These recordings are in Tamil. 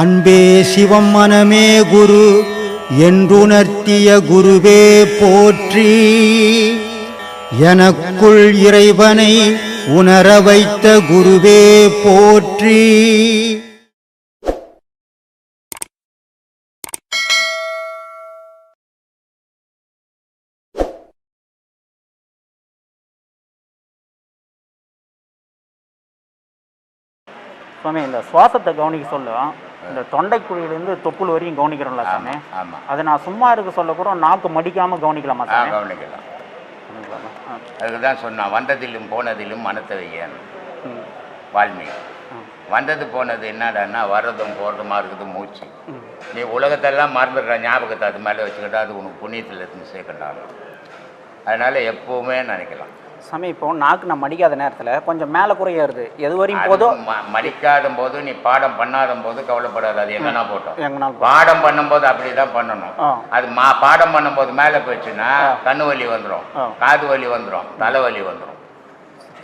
அன்பே சிவம் மனமே குரு என்றுணர்த்திய குருவே போற்றி. எனக்குள் இறைவனை உணர வைத்த குருவே போற்றி. சுவாமி இந்த சுவாசத்தை கவனிக்க சொல்லும் இந்த தொண்டைக்குழியிலேருந்து தொப்புள் வரையும் கவனிக்கிறோம்ல சாமி? ஆமாம் அது நான் சும்மா இருக்க சொல்ல கூட நாக்கு மடிக்காம கவனிக்கலாமா சாமி? கவனிக்கலாம். அதுக்கு தான் சொன்னான் வந்ததிலும் போனதிலும் மனத்தை வையன். வால்மீகி. வந்தது போனது என்னடான்னா வர்றதும் போகிறதுமா இருக்குது மூச்சு. நீ உலகத்தெல்லாம் மறந்துடுற ஞாபகத்தை அது மேலே வச்சுக்கிட்டா அது உனக்கு புண்ணியத்தில் இருந்து சேர்க்கண்டாலும் அதனால் எப்போவுமே நினைக்கலாம். சாமி இப்போ நாக்கு நான் மடிக்காத நேரத்தில் கொஞ்சம் மேலே குறைய ஏறுது. எது வரையும் போதோ அது ம- மடிக்காத போது நீ பாடம் பண்ணாத போது கவலைப்படாது. அது எங்கன்னா போட்டோம். எங்கனாலும் பாடம் பண்ணும்போது அப்படி தான் பண்ணணும் அது மா பாடம் பண்ணும்போது மேலே போயிடுச்சுன்னா கண்ணு வலி வந்துடும். காது வலி வந்துடும் தலைவலி வந்துடும்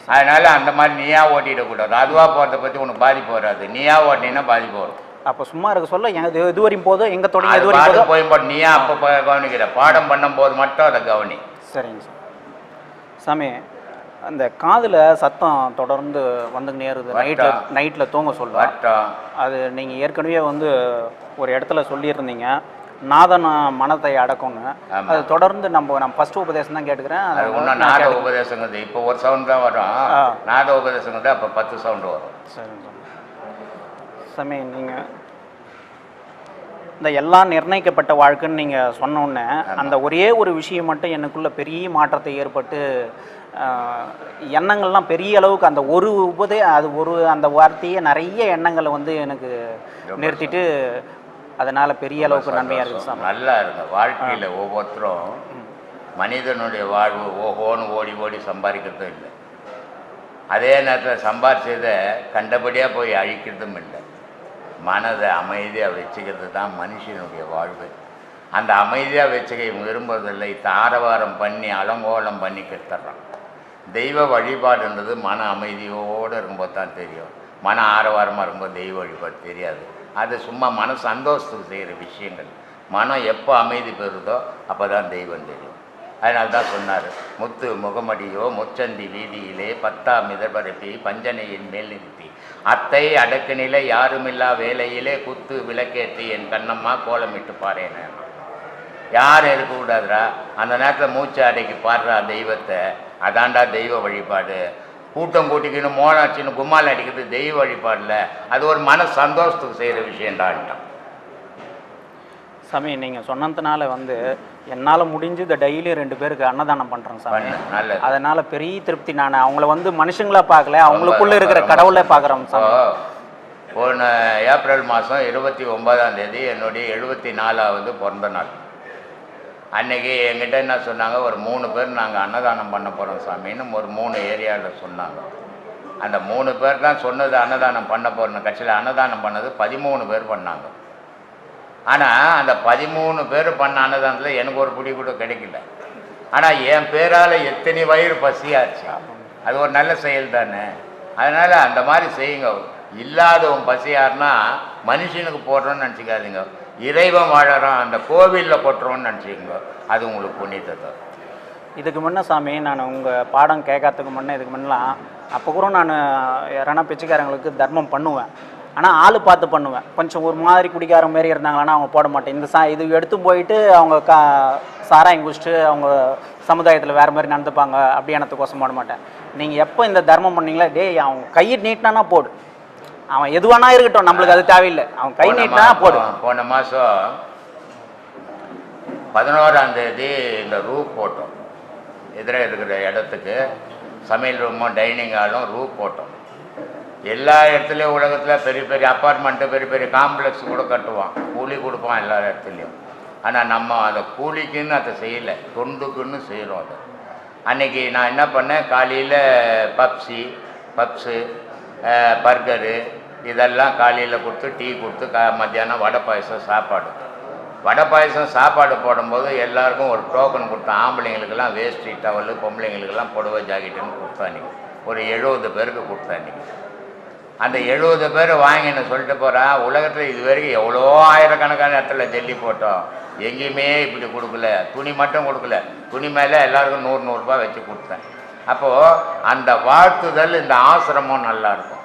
அதனால அந்த மாதிரி நீயா ஓட்டிடக்கூடாது அதுவாக போகிறத பற்றி உனக்கு பாதிப்பு வராது. நீயா ஓட்டினா பாதிப்பு வரும். அப்போ சும்மா இருக்க சொல்ல எங்க எது வரையும் போதோ எங்கே தொடங்கி எது வரையும் போதோ. போய் நீயா அப்போ கவனிக்கிற. பாடம் பண்ணும்போது மட்டும் அதை கவனி. சரிங்க சார். சாமி அந்த காதில் சத்தம் தொடர்ந்து வந்துக்கினே இருக்குது நைட்டில். நைட்டில் தூங்க சொல்லுவேன் அது நீங்கள் ஏற்கனவே வந்து ஒரு இடத்துல சொல்லியிருந்தீங்க நாதன மனத்தை அடக்கும்னு. அது தொடர்ந்து நம்ம நான் ஃபர்ஸ்ட் உபதேசம் தான் கேட்டுக்கிறேன் அது நான் நாத. உபதேசங்கிறது இப்போ ஒரு சவுண்ட் தான் வரும். நாத உபதேசங்கிறது அப்போ பத்து சவுண்டு வரும் சரிங்க. சாமி நீங்கள் இந்த எல்லாம் நிர்ணயிக்கப்பட்ட வாழ்க்கைன்னு நீங்கள் சொன்ன உடனே அந்த ஒரே ஒரு விஷயம் மட்டும் எனக்குள்ள பெரிய மாற்றத்தை ஏற்பட்டு எண்ணங்கள்லாம் பெரிய அளவுக்கு அந்த ஒரு உபதே அது ஒரு அந்த வார்த்தையே நிறைய எண்ணங்களை வந்து எனக்கு நிறுத்திட்டு அதனால பெரிய அளவுக்கு நன்மையாக இருக்குது நல்லா இருங்க வாழ்க்கையில் ஒவ்வொருத்தரும் மனிதனுடைய வாழ்வு ஓஹோன்னு ஓடி ஓடி சம்பாதிக்கிறதும் இல்லை. அதே நேரத்தில் சம்பாரிச்சதை கண்டபடியாக போய் அழிக்கிறதும் இல்லை. மனதை அமைதியாக வச்சுக்கிறது தான் மனுஷனுடைய வாழ்வு. அந்த அமைதியாக வச்சுக்க இவங்க விரும்புவதில்லை. தாரவாரம் பண்ணி அலங்கோலம் பண்ணி கெடுத்துட்றான் தெய்வ வழிபாடுன்றது மன அமைதியோடு இருக்கும்போது தான் தெரியும். மன ஆரவாரமாக இருக்கும்போது தெய்வ வழிபாடு தெரியாது. அது சும்மா மன சந்தோஷத்துக்கு செய்கிற விஷயங்கள். மனம் எப்போ அமைதி பெறுதோ அப்போ தான் தெய்வம் தெரியும். அதனால தான் சொன்னார் முத்து முகமடியோ முச்சந்தி வீதியிலே பத்தா இதழ்பரப்பி பஞ்சனையின் மேல் நிறுத்தி அத்தை அடக்குநிலை யாருமில்லா வேலையிலே குத்து விளக்கேற்றி என் கண்ணம்மா கோலமிட்டு பாறேன் யாரும் இருக்கக்கூடாதுரா அந்த நேரத்தில் மூச்சு அடைக்கி பாடுறா தெய்வத்தை. அதாண்டா தெய்வ வழிபாடு. கூட்டம் கூட்டிக்கின்னு மோனாச்சின்னு கும்மால் அடிக்கிறது தெய்வ வழிபாடில். அது ஒரு மன சந்தோஷத்துக்கு செய்கிற விஷயம்டான்ட்டான் சாமி நீங்கள் சொன்னதுனால வந்து என்னால் முடிஞ்சு இந்த டெய்லி ரெண்டு பேருக்கு அன்னதானம் பண்ணுறேன் சாமி. அதனால பெரிய திருப்தி நான். அவங்கள வந்து மனுஷங்களா பார்க்கல அவங்களுக்குள்ள இருக்கிற கடவுளை பார்க்குறோம் சாமி. போன ஏப்ரல் மாதம் இருபத்தி ஒன்பதாம் தேதி என்னுடைய எழுபத்தி நாலாவது பிறந்த நாள். அன்னைக்கு என்கிட்ட என்ன சொன்னாங்க ஒரு மூணு பேர் நாங்கள் அன்னதானம் பண்ண போகிறோம் சாமின்னு ஒரு மூணு ஏரியாவில் சொன்னாங்க. அந்த மூணு பேர் தான் சொன்னது அன்னதானம் பண்ண போகிறோம் கட்சியில் அன்னதானம் பண்ணது பதிமூணு பேர் பண்ணாங்க. ஆனால் அந்த பதிமூணு பேர் பண்ண அன்னதானத்தில் எனக்கு ஒரு பிடி கூட கிடைக்கல. ஆனால் என் பேரால் எத்தனை வயிறு பசியாச்சா. அது ஒரு நல்ல செயல் தானே. அதனால் அந்த மாதிரி செய்யுங்க. இல்லாதவன் பசியாருன்னா மனுஷனுக்கு போடுறோன்னு நினச்சிக்காதீங்க. இறைவன் வாழறான் அந்த கோவிலில் கொட்டுறோன்னு நினச்சிக்கோங்க. அது உங்களுக்கு புண்ணியத்தை தரும் இதுக்கு முன்ன சாமி நான் உங்கள் பாடம் கேட்கறதுக்கு முன்னே இதுக்கு முன்னலாம் அப்போ கூட நான் யாரானா பிச்சைக்காரங்களுக்கு தர்மம் பண்ணுவேன். ஆனால் ஆள் பார்த்து பண்ணுவேன். கொஞ்சம் ஒரு மாதிரி குடிக்கார மாரி இருந்தாங்கன்னா அவங்க போட மாட்டேன். இந்த சா இது எடுத்து போயிட்டு அவங்க கா சாராயம் குடிச்சிட்டு அவங்க சமுதாயத்தில் வேறு மாதிரி நடந்துப்பாங்க அப்படி எனத்துக்கோசம் போட மாட்டேன். நீங்கள் எப்போ இந்த தர்மம் பண்ணீங்களா டேய் அவன் கையை நீட்டினானா போடு. அவன் எதுவானா இருக்கட்டும் நம்மளுக்கு அது தேவையில்லை. அவன் கை நீட்டினா போடு. போன மாதம் பதினோராம் தேதி இந்த ரூப் போட்டோம். எதிரே இருக்கிற இடத்துக்கு சமையல் ரூமும் டைனிங் ஹாலும் ரூப் போட்டோம். எல்லா இடத்துலையும் உலகத்தில் பெரிய பெரிய அப்பார்ட்மெண்ட்டு பெரிய பெரிய காம்ப்ளெக்ஸ் கூட கட்டுவான். கூலி கொடுப்பான் எல்லா இடத்துலையும். ஆனால் நம்ம அதை கூலிக்குன்னு அதை செய்யலை. தொண்டுக்குன்னு செய்கிறோம் அதை. அன்றைக்கி நான் என்ன பண்ணேன்? காலையில் பப்ஸி பப்ஸு பர்கரு இதெல்லாம் காலையில் கொடுத்து டீ கொடுத்து கா மத்தியானம் வடை பாயசம் சாப்பாடு. வடை பாயசம் சாப்பாடு போடும்போது எல்லாருக்கும் ஒரு டோக்கன் கொடுத்தேன். ஆம்பளைங்களுக்கெல்லாம் வேஷ்டி டவலு பொம்பளைங்களுக்கெல்லாம் புடவை ஜாக்கெட்டுன்னு கொடுத்தேன் அன்றைக்கி ஒரு எழுபது பேருக்கு கொடுத்தேன் அன்றைக்கி அந்த எழுபது பேர் வாங்கின்னு சொல்லிட்டு போகிறான் உலகத்தில் இது வரைக்கும் எவ்வளோ ஆயிரக்கணக்கான இடத்துல ஜல்லி போட்டோம். எங்கேயுமே இப்படி கொடுக்கல. துணி மட்டும் கொடுக்கல. துணி மேலே எல்லாருக்கும் நூறு நூறுரூபா வச்சு கொடுத்தேன். அப்போது அந்த வாழ்த்துதல் இந்த ஆசிரமம் நல்லாயிருக்கும்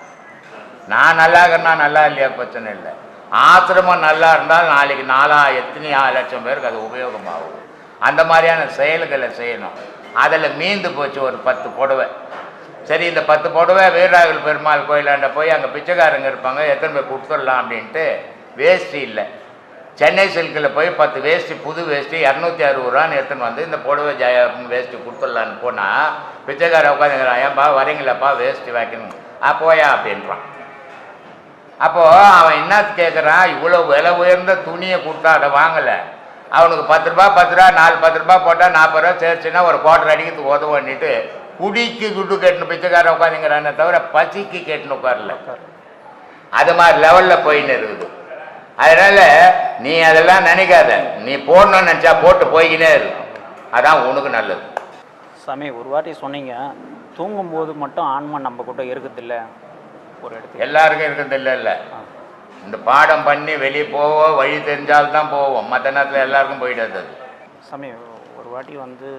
நான் நல்லா இருக்கிறனா நல்லா இல்லையா? பிரச்சனை இல்லை. ஆசிரமம் நல்லா இருந்தால் நாளைக்கு நாலா எத்தனை லட்சம் பேருக்கு அது உபயோகமாகும். அந்த மாதிரியான செயல்களை செய்யணும். அதில் மீந்து போச்சு ஒரு பத்து புடவை. சரி இந்த பத்து புடவை வீரராகல் பெருமாள் கோயிலாண்ட போய் அங்கே பிச்சைக்காரங்க இருப்பாங்க எத்தனை பேர் கொடுத்துடலாம் அப்படின்ட்டு வேஷ்டி இல்லை. சென்னை சில்கில் போய் பத்து வேஷ்டி புது வேஷ்டி இரநூத்தி அறுபது ரூபான்னு எடுத்துன்னு வந்து இந்த புடவை ஜெய வேஷ்டி கொடுத்துடலான்னு போனால் பிச்சைக்காரன் உட்காந்துங்கிறான் ஏன்பா வரீங்களாப்பா வேஷ்டி வைக்கணும் ஆ போயா அப்படின்றான். அப்போது அவன் என்ன கேட்குறான் இவ்வளோ விலை உயர்ந்த துணியை கொடுத்தா அதை வாங்கலை. அவனுக்கு பத்து ரூபா பத்து ரூபா நாலு பத்து ரூபா போட்டால் நாற்பது ரூபா சேர்த்துன்னா ஒரு குவார்டர் அடிக்கிறதுக்கு உதவன்னிட்டு குடிக்கு குட்டு கெட்டுன்னு பிச்சைக்காரன் உட்காந்துங்கிறானே தவிர பசிக்கு கெட்டுன்னு உட்காரல. அது மாதிரி லெவலில் போயின்னு இருக்குது. அதனால் நீ அதெல்லாம் நினைக்காத. நீ போடணும்னு நினச்சா போட்டு போய்க்கினே இரு. அதான் உனக்கு நல்லது. சாமி ஒரு வாட்டி சொன்னீங்க. தூங்கும்போது மட்டும் ஆன்மா நம்ம கூட இருக்குதில்ல? ஒரு இடத்துக்கு. எல்லாருக்கும் இருக்கிறது இல்லை. இல்லை இந்த பாடம் பண்ணி வெளியே போவோம் வழி தெரிஞ்சால்தான் போவோம். மற்ற நேரத்தில் எல்லாருக்கும் போயிடாது அது. சாமி வாட்டி வந்து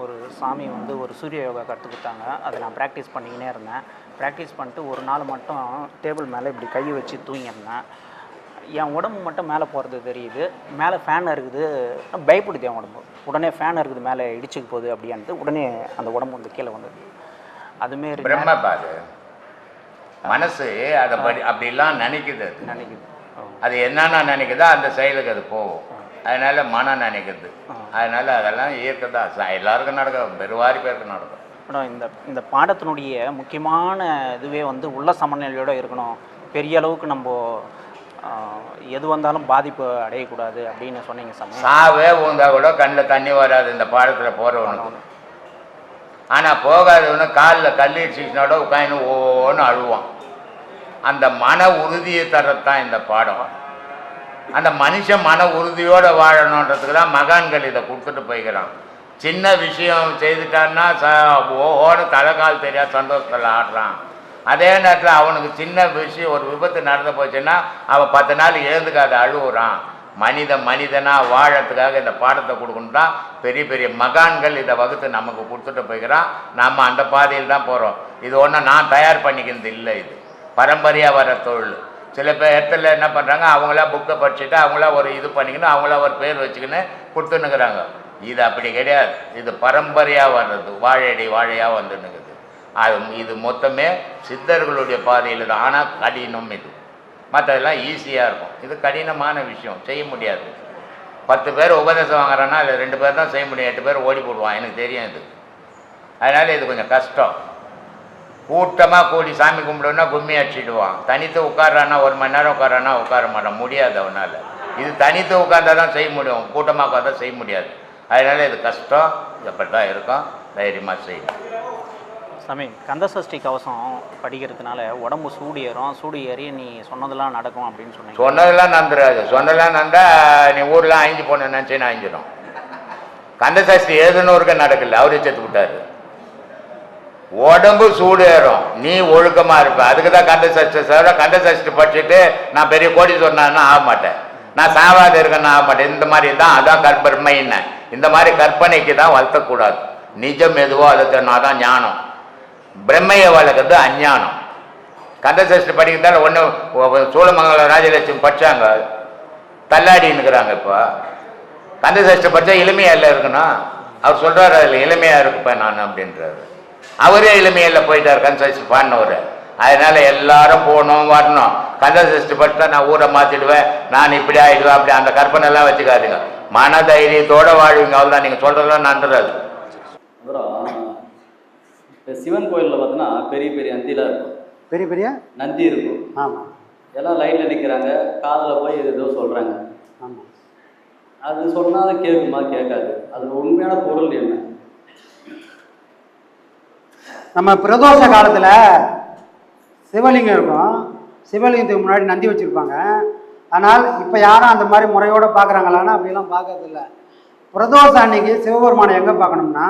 ஒரு சாமி வந்து ஒரு சூரிய யோகா கற்றுக் கொடுத்தாங்க அதை நான் ப்ராக்டிஸ் பண்ணிக்கினே இருந்தேன். ப்ராக்டிஸ் பண்ணிட்டு ஒரு நாள் மட்டும் டேபிள் மேலே இப்படி கை வச்சு தூங்கியிருந்தேன். என் உடம்பு மட்டும் மேலே போகிறது தெரியுது. மேலே ஃபேன் இருக்குது. பயப்படுது என் உடம்பு. உடனே ஃபேன் இருக்குது மேலே இடிச்சுக்கு போகுது அப்படின்ட்டு உடனே அந்த உடம்பு வந்து கீழே வந்தது. அதுமாரி பிரம்ம பாரு. மனசு அதை படி அப்படிலாம் நினைக்குது அது. நினைக்குது. அது என்னென்ன நினைக்குதோ அந்த செயலுக்கு அது போகும். அதனால மனம் நினைக்குது. அதனால அதெல்லாம் இயற்கை தான் எல்லாருக்கும் நடக்கும். பெருவாரி பேருக்கு நடக்கும். மேடம் இந்த இந்த பாடத்தினுடைய முக்கியமான இதுவே வந்து உள்ள சமநிலையோடு இருக்கணும். பெரிய அளவுக்கு நம்ம எது வந்தாலும் பாதிப்பு அடையக்கூடாது அப்படின்னு சொன்னீங்க சாமி. சாவே ஊந்தா கூட கண்ணில் தண்ணி வராது இந்த பாடத்தில் போகிறவனுக்கு ஆனால் போகாதவனு காலில் கல்லீடிச்சினோட உட்காந்து ஓன்னு அழுவான். அந்த மன உறுதியை தரத்தான் இந்த பாடம். அந்த மனுஷன் மன உறுதியோடு வாழணுன்றதுக்கு தான் மகான்கள் இதை கொடுத்துட்டு போய்க்கிறான். சின்ன விஷயம் செய்துட்டான்னா ச ஓஹோன்னு தலைகால் தெரியாது சந்தோஷத்தில் ஆடுறான். அதே நேரத்தில் அவனுக்கு சின்ன விஷயம் ஒரு விபத்து நடந்து போச்சுன்னா அவன் பத்து நாள் எழுந்துக்காத அழுகுறான் மனித மனிதனாக வாழறதுக்காக இந்த பாடத்தை கொடுக்கணும் தான் பெரிய பெரிய மகான்கள் இதை வகுத்து நமக்கு கொடுத்துட்டு போய்க்கிறான். நம்ம அந்த பாதையில் தான் போகிறோம் இது ஒன்றும் நான் தயார் பண்ணிக்கிறது இல்லை இது. பரம்பரையாக வர தொழில். சில பேர் இடத்துல என்ன பண்ணுறாங்க அவங்களா புக்கை படிச்சுட்டு அவங்களா ஒரு இது பண்ணிக்கணும் அவங்களா ஒரு பேர் வச்சுக்கின்னு கொடுத்துன்னுக்குறாங்க. இது அப்படி கிடையாது. இது பரம்பரையாக வர்றது வாழையடி வாழையாக வந்துன்னுக்குது. அது இது மொத்தமே சித்தர்களுடைய பாதையில் தான். ஆனால் கடினம் இது. மற்றதெல்லாம் ஈஸியாக இருக்கும். இது கடினமான விஷயம். செய்ய முடியாது. பத்து பேர் உபதேசம் வாங்குறேன்னா அதில் ரெண்டு பேர் தான் செய்ய முடியும். எட்டு பேர் ஓடி போடுவான் எனக்கு தெரியும் இது. அதனால் இது கொஞ்சம் கஷ்டம். கூட்டமாக கூடி சாமி கும்பிடுன்னா கும்மி அடிச்சிடுவான். தனித்து உட்காரானா ஒரு மணி நேரம் உட்காரானா உட்கார மாட்டான். முடியாது அவனால். இது தனித்து உட்கார்ந்தா தான் செய்ய முடியும். கூட்டமாக உட்காந்தா செய்ய முடியாது. அதனால் இது கஷ்டம். எப்படி தான் இருக்கும். தைரியமாக செய்யணும். சாமி கந்தசஷ்டி கவசம் படிக்கிறதுனால உடம்பு சூடு ஏறும். சூடு ஏறி நீ சொன்னதெல்லாம் நடக்கும் அப்படின்னு சொன்னீங்க. சொன்னதெல்லாம் நந்துறாது சொன்னதெல்லாம் நந்தா நீ ஊரில் அழிஞ்சு போன நினச்சின்னு அழிஞ்சிடும். கந்தசஷ்டி எழுதுனூருக்கு நடக்கல. அவரே செத்து விட்டாரு. உடம்பு சூடு ஏறும் நீ ஒழுக்கமா இருப்ப. அதுக்கு தான் கண்ட சஷ்டி தவிர கண்ட சஷ்டி படிச்சுட்டு நான் பெரிய கோடி சொன்னான்னா ஆக மாட்டேன். நான் சாவாத இருக்கேன்னு ஆக மாட்டேன். இந்த மாதிரி தான் அதான் கற்பனைன்னு இந்த மாதிரி கற்பனைக்கு தான் வளர்த்தக்கூடாது. நிஜம் எதுவோ அதை தான் ஞானம். பிரம்மையை வளர்க்குறது அஞ்ஞானம். கந்த சஷ்டி படிக்கிறதால ஒன்று சூளமங்கலம் ராஜலட்சுமி படிச்சாங்க. தள்ளாடின்னுக்குறாங்க இப்போ. கந்த சஷ்டி படித்தா இளமையாக இல்லை இருக்கணும். அவர் சொல்கிறார் அதில் இளமையாக இருப்பேன் நான் அப்படின்றாரு. அவரே இளமையில் போயிட்டார் கந்த சஷ்டி பாடினவர். அதனால எல்லாரும் போகணும் வரணும். கந்த சஷ்டி படித்தா நான் ஊரை மாற்றிடுவேன் நான் இப்படி ஆயிடுவேன் அப்படி அந்த கற்பனை எல்லாம் வச்சுக்காதீங்க. மன தைரியத்தோட வாழ்வீங்க அவ்வளோதான் நீங்கள் சொல்கிறதெல்லாம் நன்றது. அப்புறம் இப்போ சிவன் கோயிலில் பார்த்தோன்னா பெரிய பெரிய நந்திலாம் இருக்கும். பெரிய பெரிய? நந்தி இருக்கும். ஆமாம் எல்லாம் லைனில் நிற்கிறாங்க காதில் போய் ஏதோ சொல்கிறாங்க ஆமாம் அது சொன்னால் அது கேட்குமா கேட்காது. அது உண்மையான பொருள் என்ன? நம்ம பிரதோஷ காலத்தில் சிவலிங்கம் இருக்கும். சிவலிங்கத்துக்கு முன்னாடி நந்தி வச்சுருப்பாங்க. ஆனால் இப்போ யாரும் அந்த மாதிரி முறையோடு பார்க்குறாங்களான்னா அப்படிலாம் பார்க்கறதில்ல பிரதோஷம் அன்னைக்கு சிவபெருமானை எங்கே பார்க்கணும்னா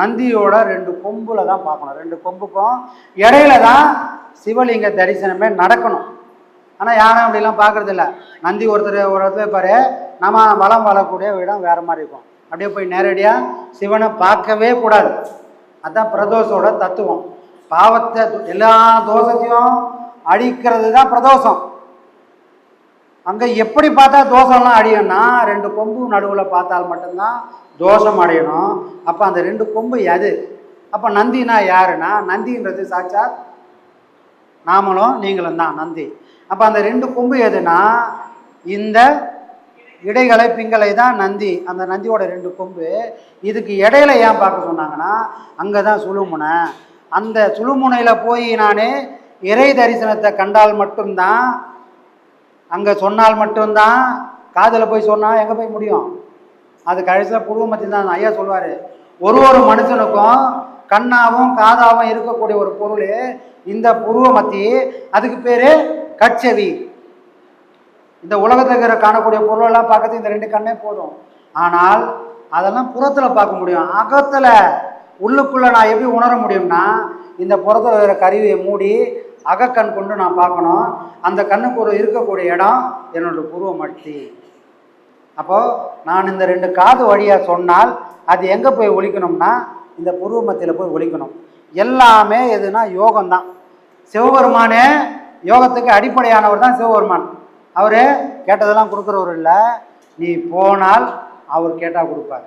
நந்தியோட ரெண்டு கொம்பில் தான் பார்க்கணும். ரெண்டு கொம்புக்கும் இடையில தான் சிவலிங்க தரிசனமே நடக்கணும். ஆனால் யாரும் அப்படிலாம் பார்க்குறதில்ல நந்தி ஒருத்தர் ஒரு இடத்துல பாரு நம்ம வளம் வாழக்கூடிய இடம் வேறு மாதிரி இருக்கும். அப்படியே போய் நேரடியாக சிவனை பார்க்கவே கூடாது. அதான் பிரதோஷோட தத்துவம். பாவத்தை எல்லா தோஷத்தையும் அழிக்கிறது தான் பிரதோஷம். அங்கே எப்படி பார்த்தா தோஷம்லாம் அழியும்னா ரெண்டு கொம்பு நடுவில் பார்த்தால் மட்டும்தான் தோஷம் அடையணும். அப்போ அந்த ரெண்டு கொம்பு எது? அப்போ நந்தினா யாருன்னா நந்தின்றது சாட்சாத் நாமளும் நீங்களும் தான் நந்தி. அப்போ அந்த ரெண்டு கொம்பு எதுனா இந்த இடைகளை பிங்களை தான் நந்தி. அந்த நந்தியோட ரெண்டு கொம்பு. இதுக்கு இடையில ஏன் பார்க்க சொன்னாங்கன்னா அங்கே தான் சுழுமுனை. அந்த சுழுமுனையில் போய் நான் இறை தரிசனத்தை கண்டால் மட்டும்தான் அங்கே சொன்னால் மட்டும்தான் காதில் போய் சொன்னால் எங்கே போய் முடியும்? அது கடைசியில் புருவமத்தி தான் ஐயா சொல்லுவார் ஒரு ஒரு மனுஷனுக்கும் கண்ணாவும் காதாவும் இருக்கக்கூடிய ஒரு பொருள் இந்த புருவமத்தி அதுக்கு பேர் கட்செவி. இந்த உலகத்தில் இருக்கிற காணக்கூடிய பொருளெல்லாம் பார்க்கறது இந்த ரெண்டு கண்ணே போதும். ஆனால் அதெல்லாம் புறத்தில் பார்க்க முடியும். அகத்தில் உள்ளுக்குள்ளே நான் எப்படி உணர முடியும்னா இந்த புறத்தில் இருக்கிற கருவியை மூடி அகக்கண் கொண்டு நான் பார்க்கணும். அந்த கண்ணுக்கு ஒரு இருக்கக்கூடிய இடம் என்னோட புருவமட்டி. அப்போது நான் இந்த ரெண்டு காது வழியாக சொன்னால் அது எங்கே போய் ஒழிக்கணும்னா இந்த புருவமத்தியில் போய் ஒழிக்கணும் எல்லாமே எதுனா யோகம்தான். சிவபெருமானே யோகத்துக்கு அடிப்படையானவர் தான் சிவபெருமான். அவர் கேட்டதெல்லாம் கொடுக்குறவர் இல்லை. நீ போனால் அவர் கேட்டால் கொடுப்பார்.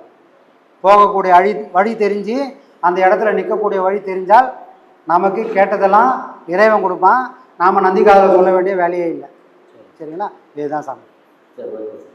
போகக்கூடிய வழி வழி தெரிஞ்சு அந்த இடத்துல நிற்கக்கூடிய வழி தெரிஞ்சால் நமக்கு கேட்டதெல்லாம் இறைவன் கொடுப்பான். நாம் நந்திக்காதில் சொல்ல வேண்டிய வேலையே இல்லை. சரிங்களா? இதுதான் சாமி. சார்.